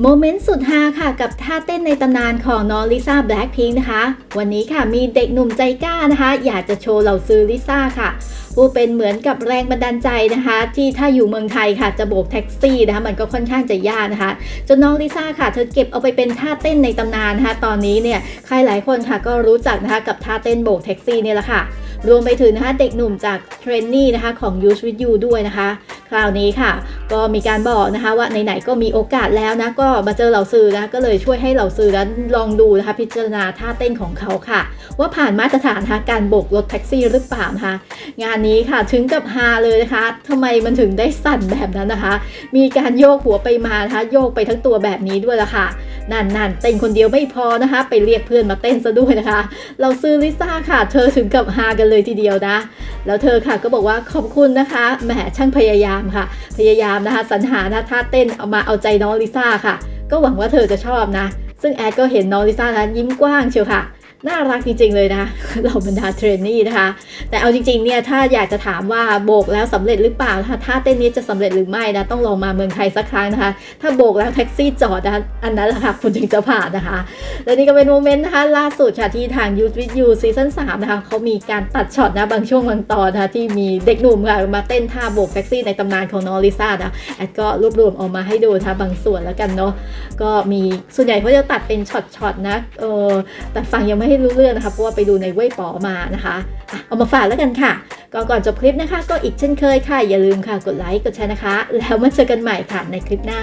โมเมนต์สุดฮาค่ะกับท่าเต้นในตำนานของน้องลิซ่าแบล็คพิงนะคะ วันนี้ค่ะมีเด็กหนุ่มใจกล้านะคะ อยากจะโชว์เหล่าซื้อลิซ่าค่ะ ผู้เป็นเหมือนกับแรงบันดาลใจนะคะ ที่ถ้าอยู่เมืองไทยค่ะจะโบกแท็กซี่นะคะมันก็ค่อนข้างจะยากนะคะ จนน้องลิซ่าค่ะ เธอเก็บเอาไปเป็นท่าเต้นในตำนานนะคะ ตอนนี้เนี่ยใครหลายคนค่ะก็รู้จักนะคะกับท่าเต้นโบกแท็กซี่เนี่ยแหละค่ะ รวมไปถึงนะคะเด็กหนุ่มจากเทรนนี่นะคะของ Use with You ด้วยนะคะ คราวนี้ค่ะ ก็มีการบอกนะคะว่าไหนๆก็มีโอกาสแล้วนะ ก็มาเจอเหล่าซื้อนะก็เลยช่วยให้เหล่าซื้อนั้นลองดูนะคะ พิจารณาท่าเต้นของเขาค่ะ ว่าผ่านมาตรฐานนะคะการโบกรถแท็กซี่หรือเปล่านะคะงานนี้ค่ะถึงกับฮาเลยนะคะทำไมมันถึงได้สั่นแบบนั้นนะคะ มีการโยกหัวไปมานะคะโยกไปทั้งตัวแบบนี้ด้วยละค่ะ นั่นนั่นเต้นคนเดียวไม่พอนะคะ ไปเรียกเพื่อนมาเต้นซะด้วยนะคะ เราซื้อลิซ่าค่ะ เธอถึงกับฮากันเลยทีเดียวนะ แล้วเธอค่ะก็บอกว่าขอบคุณนะคะแหมช่างพยายามค่ะ พยายามนะคะสรรหานะท่าเต้นเอามาเอาใจน้องลิซ่าค่ะ ก็หวังว่าเธอจะชอบนะ ซึ่งแอดก็เห็นน้องลิซ่านั้นยิ้มกว้างเชียวค่ะ น่ารักจริง ๆ เลยนะเหล่าบรรดาเทรนนี่นะคะ แต่เอาจริงๆเนี่ยถ้าอยากจะถามว่าโบกแล้วสำเร็จหรือเปล่านะคะท่าเต้นนี้จะสำเร็จหรือไม่นะต้องลองมาเมืองไทยสักครั้งนะคะ ถ้าโบกแล้วแท็กซี่จอดนะอันนั้นแหละค่ะคุณถึงจะผ่านนะคะ และนี่ก็เป็นโมเมนต์นะคะล่าสุดค่ะที่ทาง Youth with You ซีซั่น3นะคะเขามีการตัดช็อตนะบางช่วงบางตอนนะคะที่มีเด็กหนุ่มค่ะมาเต้นท่าโบกแท็กซี่ในตำนานของน้องลิซ่านะแอดก็รวบรวมออกมาให้ดูนะคะบางส่วนแล้วกันเนาะก็มีส่วนใหญ่เขาจะตัดเป็นช็อตๆนะเออแต่ฟังยังไม่ให้รู้เรื่องนะคะเพราะว่าไปดูในเว่ยป๋อมานะคะเอามาฝากแล้วกันค่ะก็ก่อนจบคลิปนะคะ ก็อีกเช่นเคยค่ะอย่าลืมค่ะกดไลค์กดแชร์นะคะ แล้วมาเจอกันใหม่ค่ะในคลิปหน้า